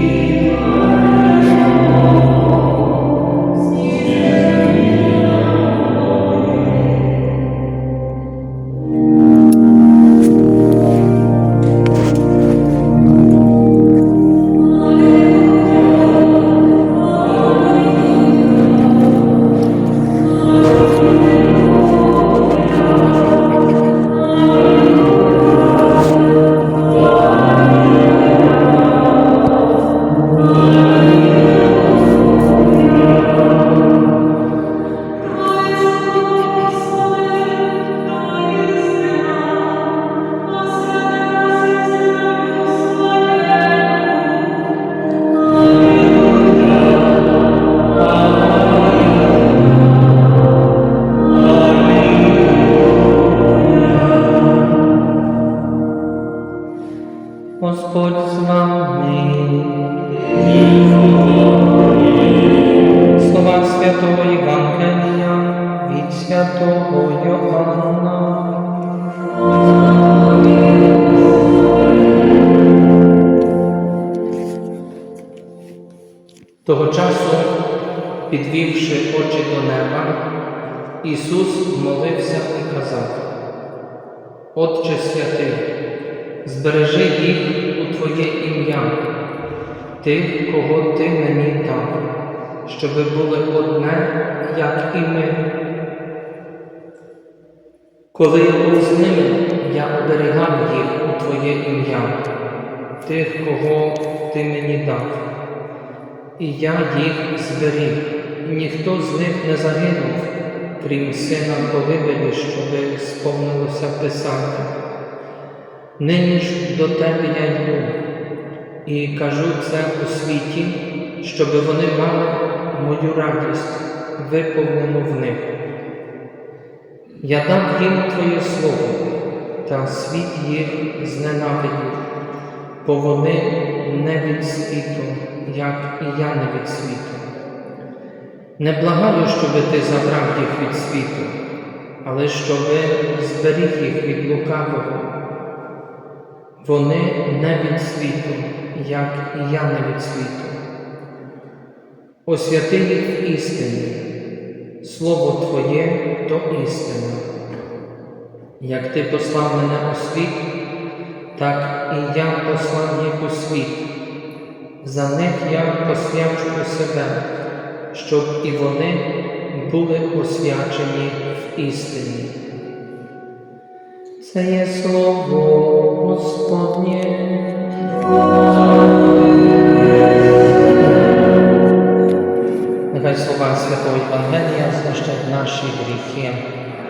Господь ім'я, тих, кого Ти мені дав, щоби були одне, як і ми. Коли я був з ними, я оберігав їх у Твоє ім'я, тих, кого Ти мені дав. І я їх зберіг, ніхто з них не загинув, крім сина погибелі, щоби сповнилося Писання. Нині ж до тебе я йду і кажу це у світі, щоби вони мали мою радість, виповнену в них. Я дав їм Твоє Слово, та світ їх зненавидів, бо вони не від світу, як і я не від світу. Не благаю, щоби ти забрав їх від світу, але щоби зберіг їх від лукавого. Вони не від світу, як і я не від світу. Освяти їх в істині, Слово Твоє то істина. Як Ти послав мене у світ, так і я послав їх у світ. За них я посвячую себе, щоб і вони були освячені в істині. Це є слово Господнє. Наші гріхи.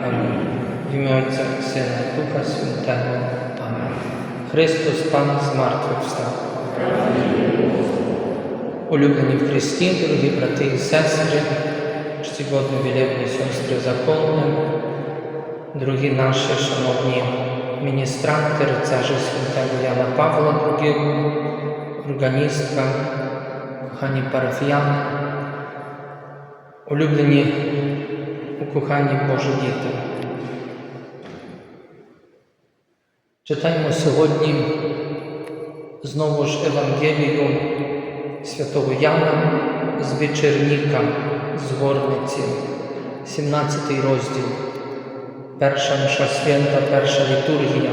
Амінь. В ім'я Отця Сина Духа Святого. Амінь. Христос Пан з мертвих встав. Улюблені в Христі, дорогі брати і сестри, чтіводні вілебні сестри законні, дорогі наші шановні міністранти, рицарі святого Яна Павла II, органістка, кохані парафіяни, улюблені у коханні Божі діти. Читаємо сьогодні знову ж Евангелію святого Яна з вечірніка з горниці, 17 розділ, перша мша свята, перша літургія,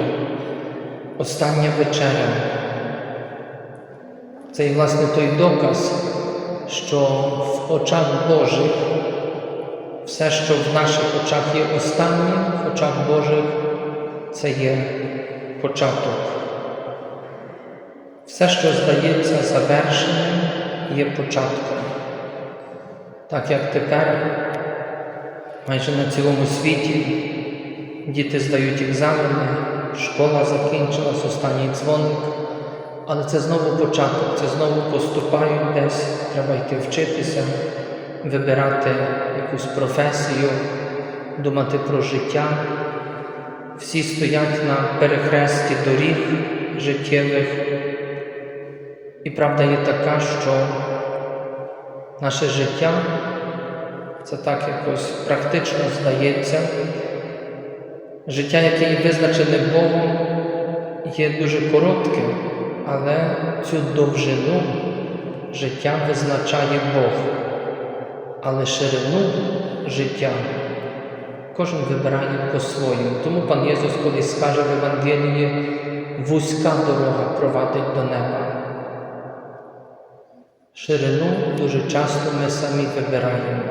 остання вечеря. Це і власне той доказ, що в очах Божих все, що в наших очах є останнім, в очах Божих це є початок. Все, що здається завершеним, є початком. Так як тепер майже на цілому світі діти здають екзамени, школа закінчилась, останній дзвоник, але це знову початок, це знову поступають десь, треба йти вчитися, вибирати якусь професію, думати про життя. Всі стоять на перехресті доріг життєвих. І правда є така, що наше життя це так якось практично здається. Життя, яке є визначене Богом, є дуже коротким, але цю довжину життя визначає Бог, але ширину життя кожен вибирає по-своєму. Тому пан Єсус колись скаже в Євангелії, вузька дорога провадить до неба. Ширину дуже часто ми самі вибираємо,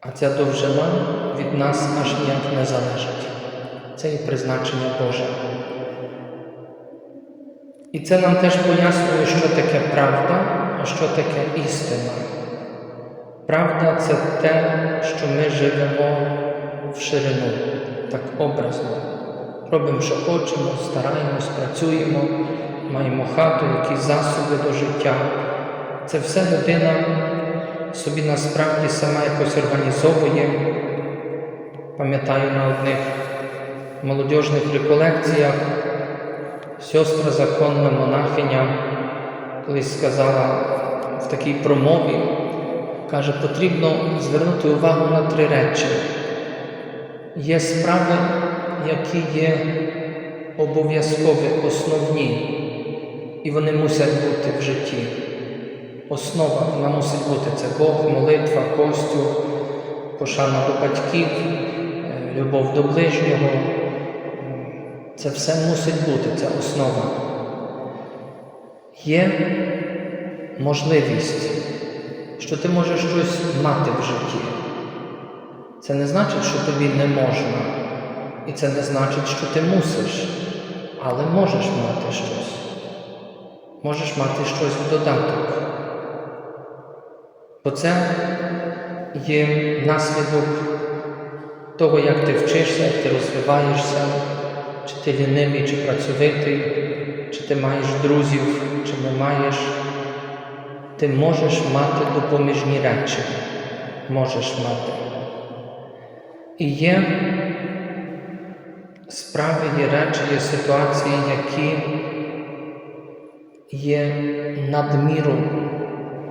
а ця довжина від нас аж ніяк не залежить. Це є призначення Боже. І це нам теж пояснює, що таке правда, а що таке істина. Правда це те, що ми живемо в ширину, так образно. Робимо, що хочемо, стараємось, працюємо, маємо хату, якісь засоби до життя. Це все людина собі насправді сама якось організовує. Пам'ятаю на одних молодіжних реколекціях сестра законна монахиня колись сказала в такій промові, каже, потрібно звернути увагу на три речі. Є справи, які є обов'язкові, основні, і вони мусять бути в житті. Основа вона мусить бути це Бог, молитва, костюм, пошана до батьків, е, любов до ближнього. Це все мусить бути, це основа. Є можливість, що ти можеш щось мати в житті. Це не значить, що тобі не можна. І це не значить, що ти мусиш, але можеш мати щось. Можеш мати щось в додаток. Бо це є наслідок того, як ти вчишся, як ти розвиваєшся, чи ти лінивий, чи працьовитий, чи ти маєш друзів, чи не маєш. Ти можеш мати допоміжні речі. Можеш мати. І є справи, є речі, є ситуації, які є надміру,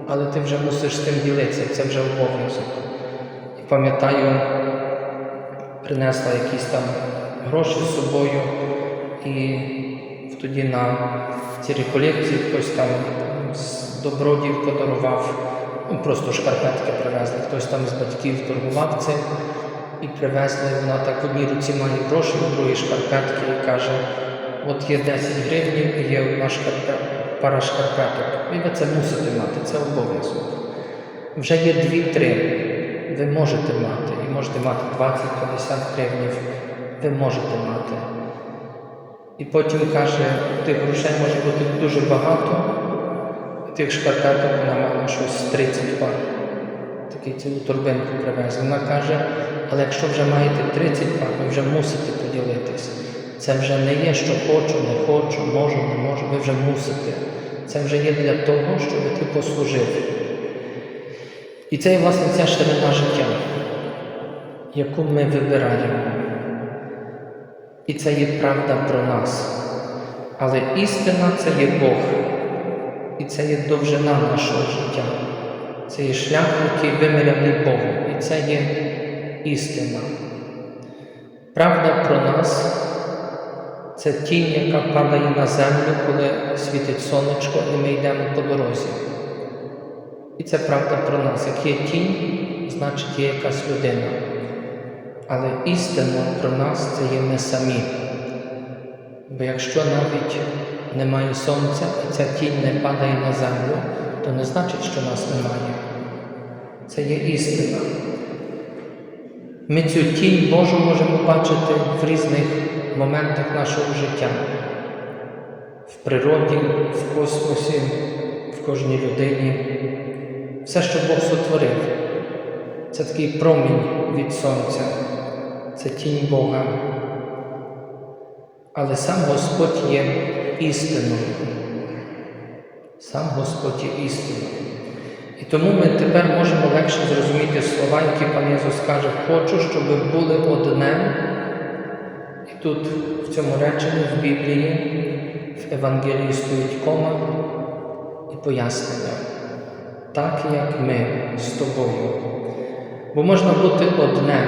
але ти вже мусиш з тим ділитися, це вже обов'язок. І пам'ятаю, принесла якісь там гроші з собою, і тоді на ці реколекції хтось там з добродів подарував, ну, просто шкарпетки привезли, хтось там з батьків торгував цим і привезли, вона так в одній руці має гроші, в другій шкарпетки і каже, от є 10 гривень і є одна шкарпет, пара шкарпеток. І ви це мусите мати, це обов'язок. Вже є 2-3, ви можете мати, і можете мати 20-50 гривень, ви можете мати. І потім каже, тих грошей може бути дуже багато, тих шкарпеток вона мала щось 30 пар. Такий цілу торбинку привезли. Вона каже, але якщо вже маєте 30 пар, ви вже мусите поділитися. Це вже не є, що хочу, не хочу, можу, не можу, ви вже мусите. Це вже є для того, щоб ти послужив. І це є власне ця ширина життя, яку ми вибираємо. І це є правда про нас. Але істина це є Бог. І це є довжина нашого життя. Це є шлях, який виміряний Богом. І це є істина. Правда про нас це тінь, яка падає на землю, коли світить сонечко, і ми йдемо по дорозі. І це правда про нас. Як є тінь, значить є якась людина. Але істина про нас це є ми самі. Бо якщо навіть немає сонця і ця тінь не падає на землю, то не значить, що нас немає. Це є істина. Ми цю тінь Божу можемо бачити в різних моментах нашого життя, в природі, в космосі, в кожній людині. Все, що Бог сотворив, це такий промінь від сонця, це тінь Бога. Але сам Господь є істиною. Сам Господь є істиною. І тому ми тепер можемо легше зрозуміти слова, які пан Ісус каже, хочу, щоб були одне. І тут в цьому реченні в Біблії, в Евангелії стоїть кома і пояснення. Так як ми з тобою. Бо можна бути одне,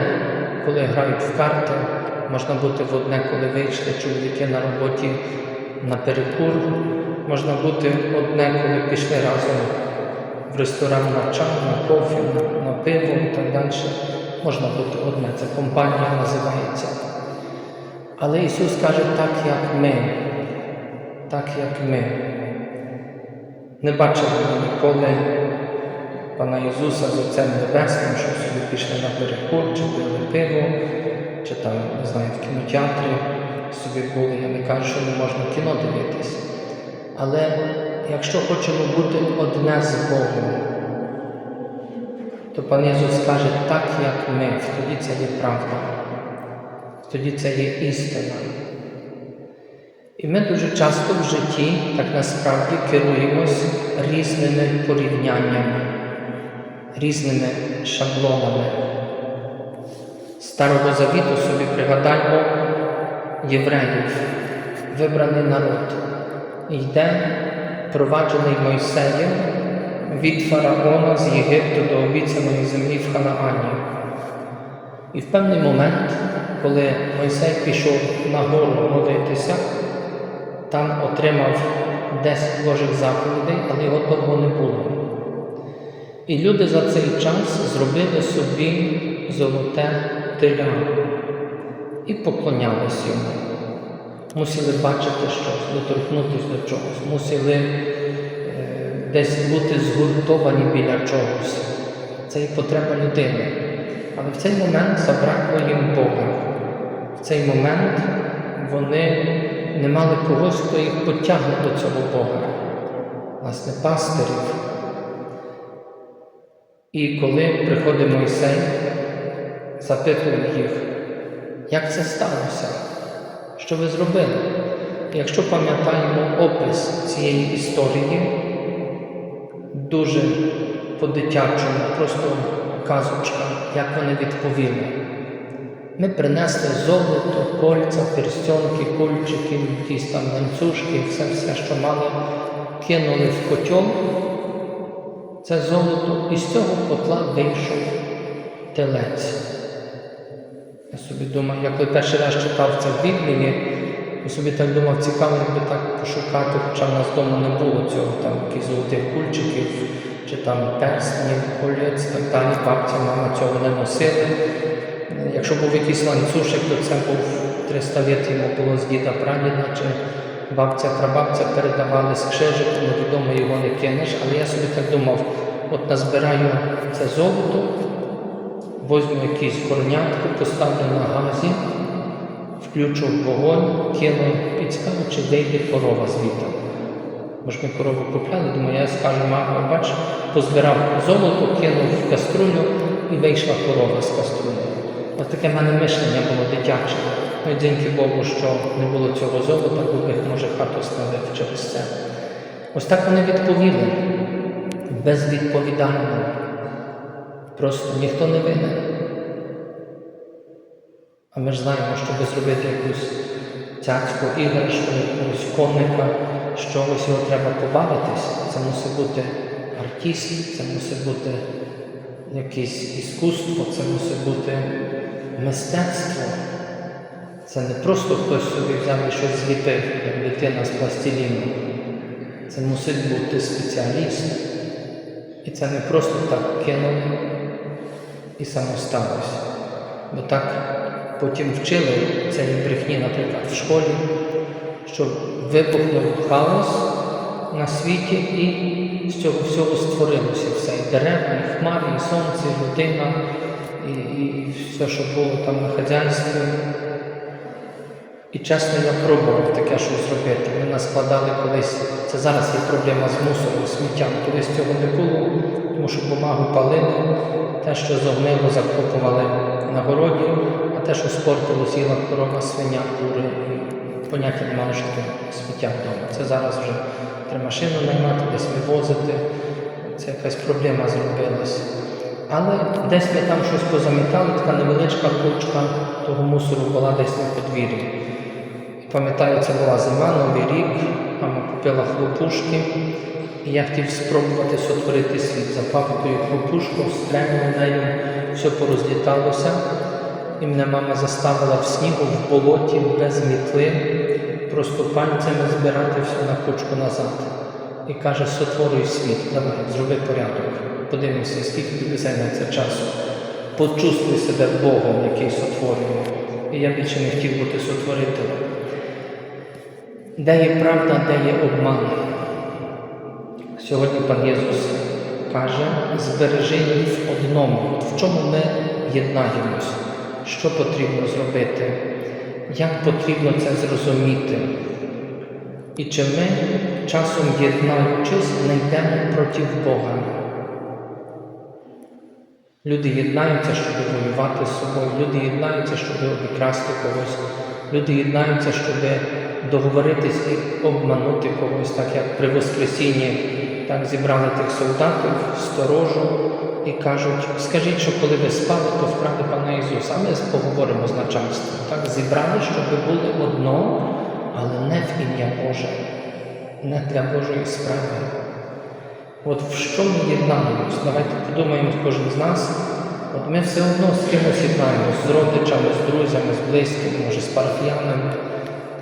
коли грають в карти, можна бути в одне, коли вийшли чоловіки на роботі на перекур, Можна бути одне, коли пішли разом в ресторан на чай, на кофі, на, пиво і так далі. Можна бути одне, це компанія називається. Але Ісус каже, так як ми, так як ми. Не бачили ніколи Пана Ісуса з Отцем Небесним, що собі пішли на перекур, чи пили пиво, чи там, не знаю, в кінотеатрі собі були. Я не кажу, що не можна кіно дивитись. Але якщо хочемо бути одне з Богом, то пан Ісус каже, так як ми, тоді це є правда, тоді це є істина. І ми дуже часто в житті так насправді керуємось різними порівняннями, різними шаблонами. Старого Завіту собі пригадаймо євреїв, вибраний народ, йде проваджений Мойсеєм від фараона з Єгипту до обіцяної землі в Ханаані. І в певний момент, коли Мойсей пішов на гору молитися, там отримав 10 Божих заповідей, але його довго не було. І люди за цей час зробили собі золоте теля і поклонялись йому. Мусили бачити щось, доторкнутися до чогось, мусили е, десь бути згуртовані біля чогось. Це і потреба людини. Але в цей момент забракло їм Бога. В цей момент вони не мали когось, хто їх потягне до цього Бога, власне, пастирів. І коли приходить Мойсей, запитує їх, як це сталося? Що ви зробили? Якщо пам'ятаємо опис цієї історії, дуже по-дитячому, просто казочка, як вони відповіли. Ми принесли золото, кольця, перстьонки, кульчики, якісь там ланцюжки, все, все, що мали, кинули в котел. Це золото, і з цього котла вийшов телець. Я собі думаю, я коли перший раз читав це в Біблії, я собі так думав, цікаво, якби так пошукати, хоча в нас вдома не було цього, там якихось золотих кульчиків, чи там перснів, колець, так далі. Бабця, мама цього не носили. Якщо був якийсь ланцюжик, то це був 300 літ йому було з діда прадіда, чи бабця, прабабця передавали з крижиком, невідомо його не кинеш. Але я собі так думав, от назбираю це золото, возьму якийсь горнятку, поставлю на газі, включу вогонь, кину і цікаво, чи вийде корова звідти. Бо ж ми корову купляли, думаю, я скажу, мама, бач, позбирав золото, кинув в каструлю і вийшла корова з каструлі. Ось таке в мене мишлення було дитяче. Ну і Богу, що не було цього золота, бо їх може хату ставити через це. Ось так вони відповіли безвідповідально. Просто ніхто не винен. А ми ж знаємо, щоб зробити якусь цяцьку іграшку, якогось коника, з чогось його треба побавитись. Це мусить бути артист, це мусить бути якесь іскусство, це мусить бути мистецтво. Це не просто хтось собі взяв і щось зліпив, як дитина з пластиліну. Це мусить бути спеціаліст. І це не просто так кинули і само сталося. Бо так потім вчили цієї брехні, наприклад, в школі, що вибухнув хаос на світі і з цього всього створилося все. І дерева, і хмари, і сонце, і людина, і, і все, що було там на хазяйстві. І чесно, я пробував таке щось зробити. Ми наскладали колись, це зараз є проблема з мусором, сміттям. Колись цього не було, тому що бумагу палили, те, що зогнило, закопували на городі, а те, що спортило, з'їла корова, свиня, кури, і поняття не мали, що сміття вдома. Це зараз вже треба машину наймати, десь вивозити. Це якась проблема зробилась. Але десь ми там щось позамітали, така невеличка кучка того мусору була десь на подвір'ї. Пам'ятаю, це була зима, новий рік, мама купила хлопушки, і я хотів спробувати сотворити світ. Запав тою хлопушку, стрельнув нею, все порозліталося. І мене мама заставила в снігу, в болоті, без мітли просто пальцями збирати все на кучку назад. І каже, сотворюй світ, давай, зроби порядок. Подивимося, скільки тобі займеться часу. Почувствуй себе Богом, який сотворює. І я більше не хотів бути сотворителем. Де є правда, де є обман? Сьогодні пан Єсус каже, збережи їх одному. В чому ми єднаємось, що потрібно зробити, як потрібно це зрозуміти. І чи ми часом єднаючись, не йдемо проти Бога. Люди єднаються, щоб воювати з собою, люди єднаються, щоб обікрасти когось, люди єднаються, щоб договоритись і обманути когось, так як при Воскресінні так зібрали тих солдатів, сторожу і кажуть, скажіть, що коли ви спали, то вкрали пана Ісуса. А ми поговоримо з начальством. Так зібрали, щоб були одно, але не в ім'я Боже, не для Божої справи. От в що ми єднаємось? Давайте подумаємо кожен з нас. От ми все одно з кимось єднаємось, з родичами, з друзями, з близькими, може, з парафіянами.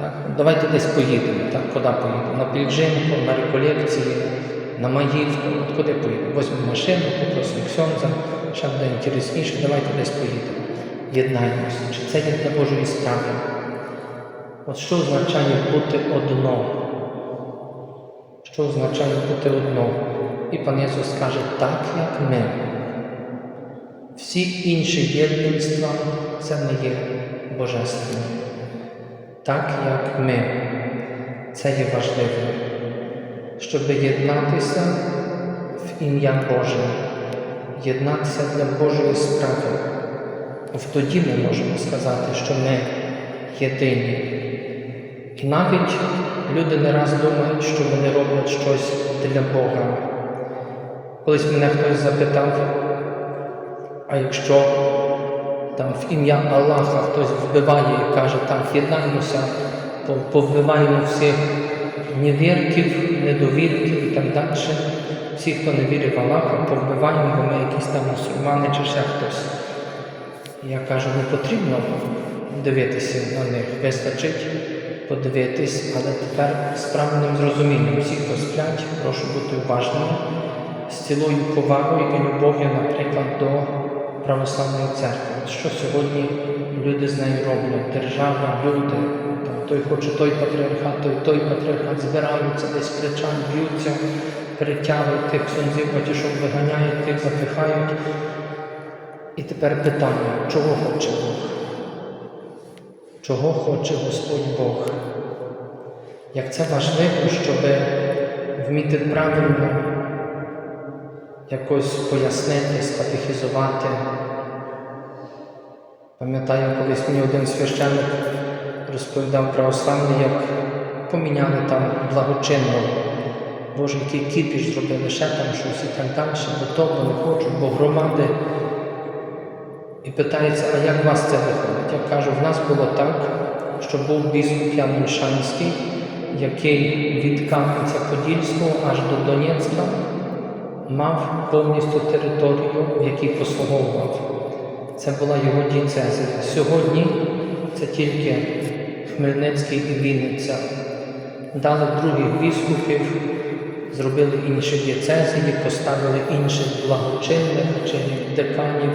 Так? Давайте десь поїдемо. Так? Куди поїдемо? На Пільжинку, на реколекції, на Маївку. От куди поїдемо? Возьмемо машину, попросимо Ксьонза, ще буде інтересніше, давайте десь поїдемо. Єднаємося. Чи це є для Божої справи? От що означає бути одно? Що означає бути одно? І пан Ісус каже, так як ми. Всі інші єдинства це не є божественне. Так як ми. Це є важливо, щоб єднатися в ім'я Боже, єднатися для Божої справи. В тоді ми можемо сказати, що ми єдині. І навіть люди не раз думають, що вони роблять щось для Бога. Колись мене хтось запитав, а якщо там в ім'я Аллаха хтось вбиває і каже, так, єднаємося, повбиваємо всіх невірків, недовірків і так далі. Всі, хто не вірить в Аллаха, повбиваємо, бо ми якісь там мусульмани чи ще хтось. Я кажу, не потрібно дивитися на них, вистачить подивитись, але тепер з правильним зрозумінням. Всі, хто сплять, прошу бути уважними, з цілою повагою і любов'ю, наприклад, до православної церкви. От Що сьогодні люди з нею роблять? Держава, люди, там, той хоче той патріархат, той той патріархат збираються, десь кричать, б'ються, перетягують тих ксьонзів, батюшок виганяють, тих запихають. І тепер питання, чого хоче Бог? Чого хоче Господь Бог? Як це важливо, щоб вміти правильно якось пояснити, скатехізувати. Пам'ятаю, колись мені один священник розповідав православний, як поміняли там благочинно. Боже, який кіпіш зробили ще там щось і так далі, бо то, бо не хочуть, бо громади. І питається, а як у вас це виходить? Я кажу, в нас було так, що був біскуп Ян Мільшанський, який від Кам'янця-Подільського аж до Донецька мав повністю територію, в якій послуговував. Це була його дієцезія. Сьогодні це тільки Хмельницький і Вінниця. Дали других біскупів, зробили інші дієцезії, поставили інших благочинних чи деканів.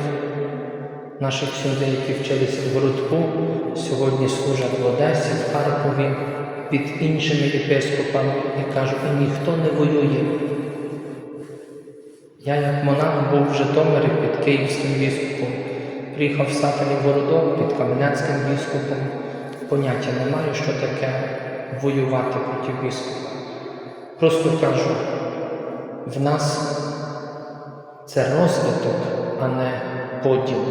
Наших сюди, які вчилися в городку, сьогодні служать в Одесі, в Харкові під іншими єпископами і кажуть, і ніхто не воює. Я, як монах, був в Житомирі під Київським біскупом, приїхав в Сатані городок під Кам'янецьким біскупом. Поняття немає, що таке воювати проти біскупа. Просто кажу, в нас це розвиток, а не поділ.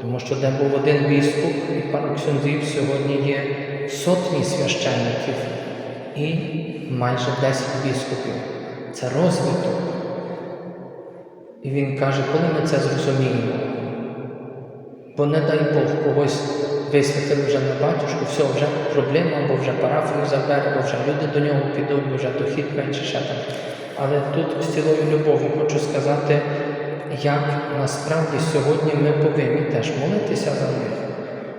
Тому що де був один біскуп і пару ксюнзів, сьогодні є сотні священників і майже 10 біскупів. Це розвиток. І він каже, коли ми це зрозуміємо, бо не дай Бог когось висвятили вже на батюшку, все, вже проблема, бо вже парафію забере, бо вже люди до нього підуть, бо вже дохід менше ще там. Але тут з цілою любов'ю хочу сказати, як насправді сьогодні ми повинні теж молитися за них,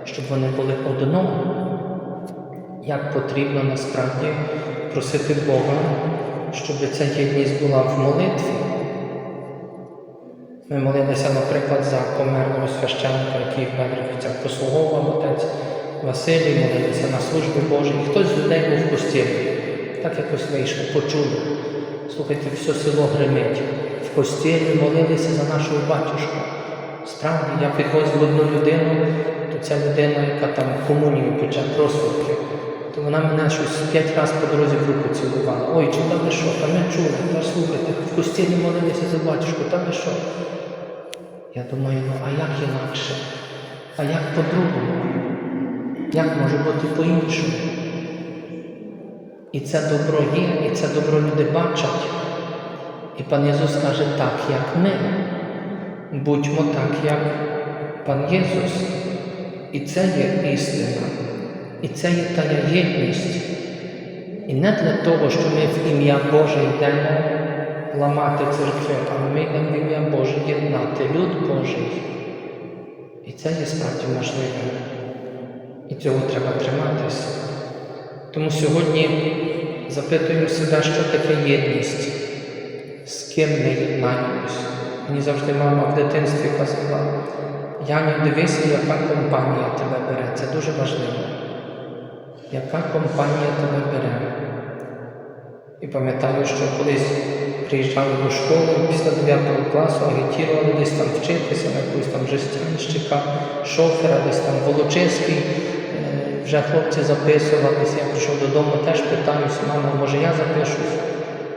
щоб вони були одно. як потрібно насправді просити Бога, щоб ця єдність була в молитві. Ми молилися, наприклад, за померлого священника, який в Бедрівцях послуговував отець Василій, молилися на службі Божій. Хтось з людей був в. Так якось вийшло, почули. Слухайте, все село гримить. В постілі молилися за нашого батюшку. Справді, я підходжу в одну людину, то ця людина, яка там в комунію пече просвідки, то вона мене щось п'ять разів по дорозі в руку цілувала. Ой, чи там ви що? Та ми чули, та слухайте, в постілі молилися за батюшку, та ви що? Я думаю, ну а як інакше? А як по-другому? Як може бути по-іншому? І це добро є, і це добро люди бачать. І пан Ісус каже, так, як ми. Будьмо так, як пан Єсус. І це є істина. І це є та єдність. І не для того, що ми в ім'я Боже йдемо ламати церкви, а ми ім'я Боже єднати люд Божий. І це є справді можливо. І цього треба триматися. Тому сьогодні запитуємо себе, що таке єдність, з ким ми єднаємось. Мені завжди мама в дитинстві казала, Яню, дивися, яка компанія тебе бере. Це дуже важливо. Яка компанія тебе бере? І пам'ятаю, що колись приїжджали до школи після 9 класу, агітували десь там вчитися, на якусь там жестянщика, шофера, десь там Волочиський. Е, Вже хлопці записувалися, я прийшов додому, теж питаюся, мама, може я запишусь?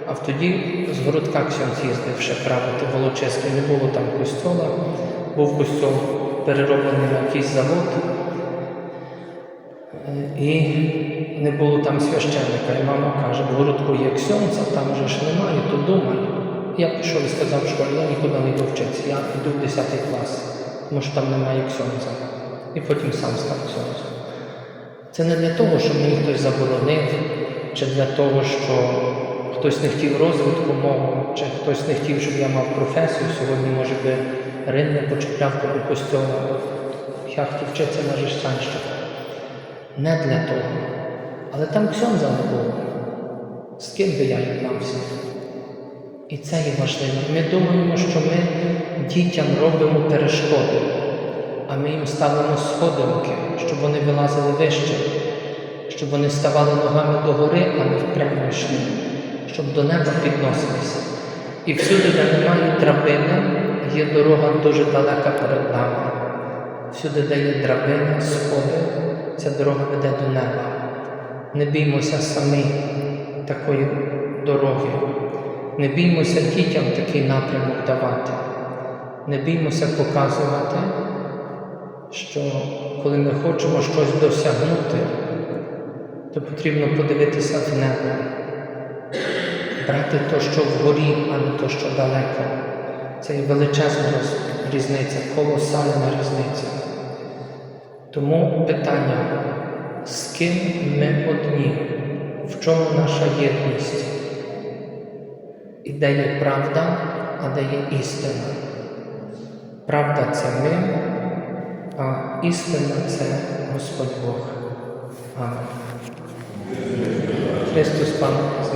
А тоді з городка Ксьонц їздив ще правити Волочиський, не було там костьола, був костьол перероблений на якийсь завод. Е, І не було там священника. І мама каже, в городку є ксьонц, а там вже ж немає, то думай. Я пішов і сказав школі, я нікуди не йду вчитися, я йду в 10 клас, тому що там немає ксьонця. І потім сам став ксьонцем. Це не для того, щоб мені хтось заборонив, чи для того, що хтось не хотів розвитку мого, чи хтось не хотів, щоб я мав професію. Сьогодні, може би, Рин не почепляв коло костьола. Я хотів вчитися на жещанщика. Не для того. Але там ксьонза не було. З ким би я єднався? І це є важливо. Ми думаємо, що ми дітям робимо перешкоди, а ми їм ставимо сходинки, щоб вони вилазили вище, щоб вони ставали ногами догори, а не впрямо йшли, щоб до неба підносилися. І всюди, де немає драбини, є дорога дуже далека перед нами. Всюди, де є драбина, сходи, ця дорога веде до неба. Не біймося самі такої дороги. Не біймося дітям такий напрямок давати. Не біймося показувати, що коли ми хочемо щось досягнути, то потрібно подивитися в небо, брати то, що вгорі, а не то, що далеко. Це є величезна різниця, колосальна різниця. Тому питання, з ким ми одні, в чому наша єдність? І де є правда, а де є істина. Правда це ми, а істина це Господь Бог. Амен. Христос Пан з.